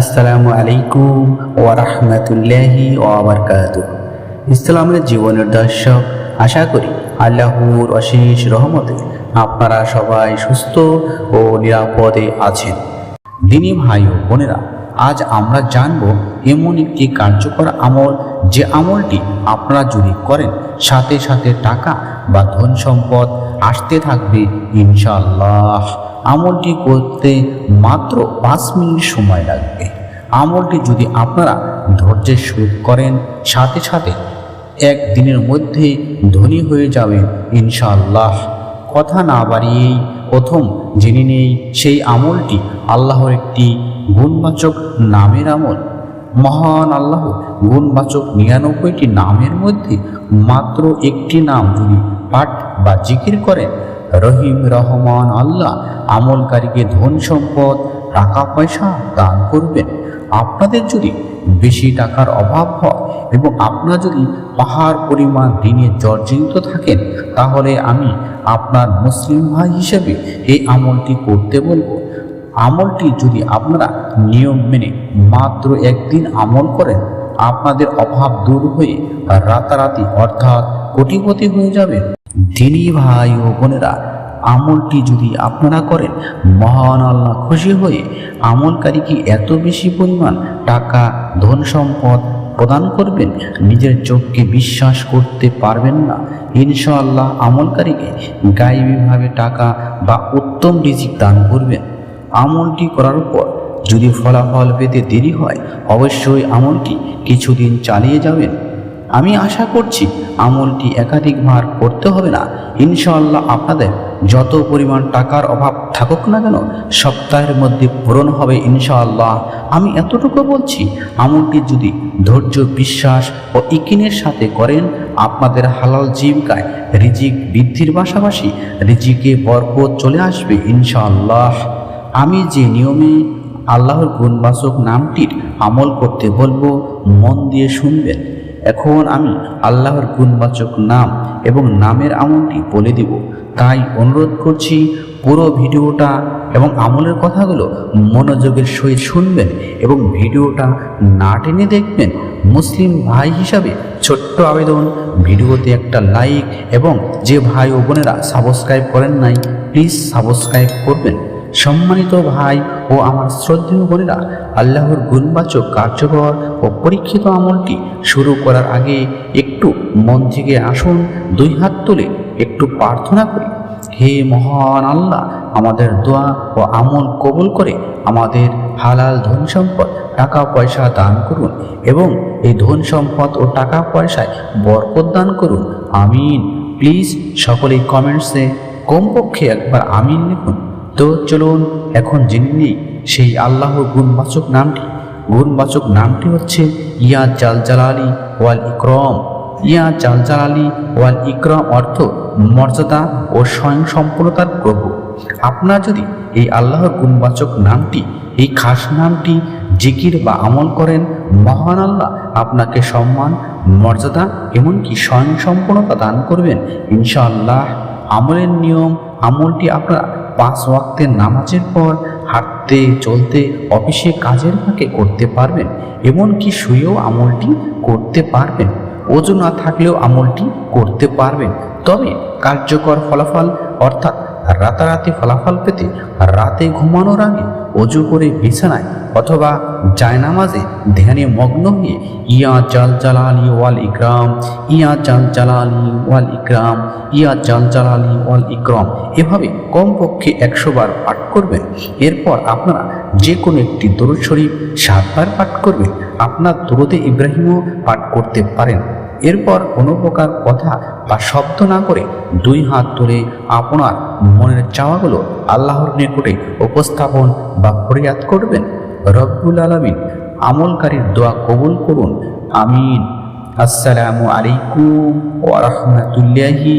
আসসালামু আলাইকুম ওয়া রাহমাতুল্লাহি ওয়া বারাকাতুহু ইসলামের জীবনের দর্শক, আশা করি আল্লাহর অশেষ রহমতে আপনারা সবাই সুস্থ ও নিরাপদে আছেন। দিনী ভাই ও বোনেরা আজ আমরা জানব এমন একটি কার্যকর আমল যে আমলটি আপনারা যদি করেন, সাথে সাথে টাকা বা ধন সম্পদ আসতে থাকবে ইনশাআল্লাহ। আমলটি করতে মাত্র পাঁচ মিনিট সময় লাগবে। আমলটি যদি আপনারা ধৈর্যের সুদ করেন, সাথে সাথে এক দিনের মধ্যে ধনী হয়ে যাবেন ইনশাআল্লাহ। কথা না বাড়িয়েই প্রথম জেনে নেই সেই আমলটি আল্লাহর একটি গুণবাচক নামের আমল। মহান আল্লাহ গুণবাচক নিরানব্বইটি নামের মধ্যে মাত্র একটি নাম যদি পাঠ বা জিকির করেন, রহিম রহমান আল্লাহ আমলকারীকে ধন সম্পদ, টাকা পয়সা দান করবেন। আপনাদের যদি বেশি টাকার অভাব হয় এবং আপনারা যদি পাহাড় পরিমাণ ঋণে জর্জরিত থাকেন, তাহলে আমি আপনার মুসলিম ভাই হিসেবে এই আমলটি করতে বলব। আমলটি যদি আপনারা নিয়ম মেনে মাত্র একদিন আমল করেন, আপনাদের অভাব দূর হয়ে রাতারাতি অর্থাৎ কোটিপতি হয়ে যাবে। দিনী ভাই ও বোনেরা আমলটি যদি আপনারা করেন, মহান আল্লাহ খুশি হয়ে আমলকারীকে এত বেশি পরিমাণ টাকা, ধন সম্পদ প্রদান করবেন, নিজের চোখকে বিশ্বাস করতে পারবেন না। ইনশাআল্লাহ আমলকারীকে গায়েবীভাবে টাকা বা উত্তম রিজিক দান করবেন। আমলটি করার পর যদি ফলাফল পেতে দেরি হয়, অবশ্যই আমলটি কিছুদিন চালিয়ে যাবেন। আমি আশা করছি আমলটি একাধিকবার করতে হবে না। ইনশাআল্লাহ আপনাদের যত পরিমাণ টাকার অভাব থাকুক না কেন, সপ্তাহের মধ্যে পূরণ হবে ইনশাআল্লাহ। আমি এতটুকু বলছি, আমলটি যদি ধৈর্য, বিশ্বাস ও ইকিনের সাথে করেন, আপনাদের হালাল জীবিকায় রিজিক বৃদ্ধির পাশাপাশি রিজিকে বরকত চলে আসবে ইনশাআল্লাহ। আমি যে নিয়মে আল্লাহর গুণবাচক নামটির আমল করতে বলব, মন দিয়ে শুনবেন। এখন আমি আল্লাহর গুণবাচক নাম এবং নামের আমলটি বলে দিব। তাই অনুরোধ করছি, পুরো ভিডিওটা এবং আমলের কথাগুলো মনোযোগের সহিত শুনবেন এবং ভিডিওটা না টেনে দেখবেন। মুসলিম ভাই হিসাবে ছোট্ট আবেদন, ভিডিওতে একটা লাইক এবং যে ভাই ও বোনেরা সাবস্ক্রাইব করেন নাই প্লিজ সাবস্ক্রাইব করবেন। সম্মানিত ভাই ও আমার শ্রদ্ধেয় বোনেরা, আল্লাহর গুণবাচক কার্যকর ও পরীক্ষিত আমলটি শুরু করার আগে একটু মন থেকে আসুন, দুই হাত তুলে একটু প্রার্থনা করি। হে মহান আল্লাহ, আমাদের দোয়া ও আমল কবুল করে আমাদের হালাল ধন সম্পদ টাকা পয়সা দান করুন এবং এই ধন সম্পদ ও টাকা পয়সায় বরকত দান করুন। আমিন। প্লিজ সকলেই কমেন্টসে কমপক্ষে একবার আমিন লিখুন। তো চলুন, এখন জেনে নিই সেই আল্লাহর গুণবাচক নামটি। গুণবাচক নামটি হচ্ছে ইয়া জাল জালালি ওয়াল ইকরম। ইয়া জাল জালালি ওয়াল ইকরম অর্থ মর্যাদা ও স্বয়ং সম্পূর্ণতার প্রভু। আপনার যদি এই আল্লাহর গুণবাচক নামটি, এই খাস নামটি জিকির বা আমল করেন, মহান আল্লাহ আপনাকে সম্মান, মর্যাদা এমনকি স্বয়ং সম্পূর্ণতা দান করবেন। ইনশাআল্লাহ আমলের নিয়ম, আমলটি আপনারা পাঁচ ওয়াক্তের নামাজের পর হাঁটতে, চলতে, অফিসে কাজের ফাঁকে করতে পারবেন, এমনকি শুয়েও আমলটি করতে পারবেন। ওজন না থাকলেও আমলটি করতে পারবেন। তবে কার্যকর ফলাফল, অর্থাৎ রাতারাতি ফলাফল পেতে রাতে ঘুমানোর আগে অজু করে বিছানায় অথবা জায়নামাজে ধ্যানে মগ্ন হয়ে, ইয়া জাল জালালি ওয়াল ইকরাম, ইয়া জাল জালালি ওয়াল ইকরাম, ইয়া জাল জালালি ওয়াল ইকরাম, এভাবে কমপক্ষে একশো বার পাঠ করবেন। এরপর আপনারা যে কোনো একটি দরুদ শরীফ সাতবার পাঠ করবেন। আপনার দরুদে ইব্রাহিমও পাঠ করতে পারেন। এরপর কোনো প্রকার কথা বা শব্দ না করে দুই হাত তুলে আপনার মনের চাওয়াগুলো আল্লাহর নিকটে উপস্থাপন বা ফরিয়াদ করবেন। রব্বুল আলমিন আমলকারীর দোয়া কবুল করুন। আমিন। আসসালামু আলাইকুম ওয়া রাহমাতুল্লাহি